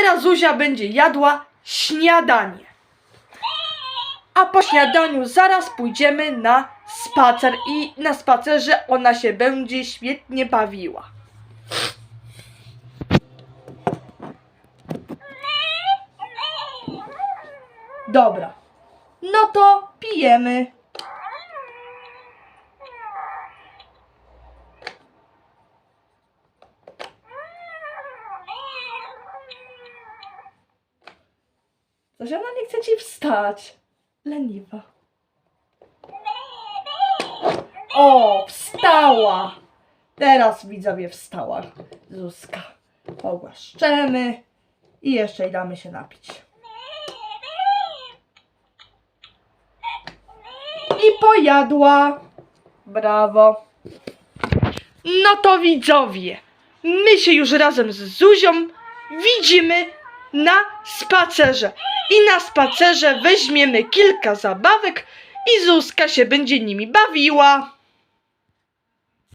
teraz Zuzia będzie jadła śniadanie. A po śniadaniu zaraz pójdziemy na spacer i na spacerze ona się będzie świetnie bawiła. Dobra. No to pijemy. Coś ona nie chce ci wstać. Leniwa. O, wstała. Teraz widzowie wstała Zuzka. Pogłaszczemy i jeszcze jej damy się napić. I pojadła. Brawo. No to widzowie, my się już razem z Zuzią widzimy na spacerze. I na spacerze weźmiemy kilka zabawek i Zuzka się będzie nimi bawiła.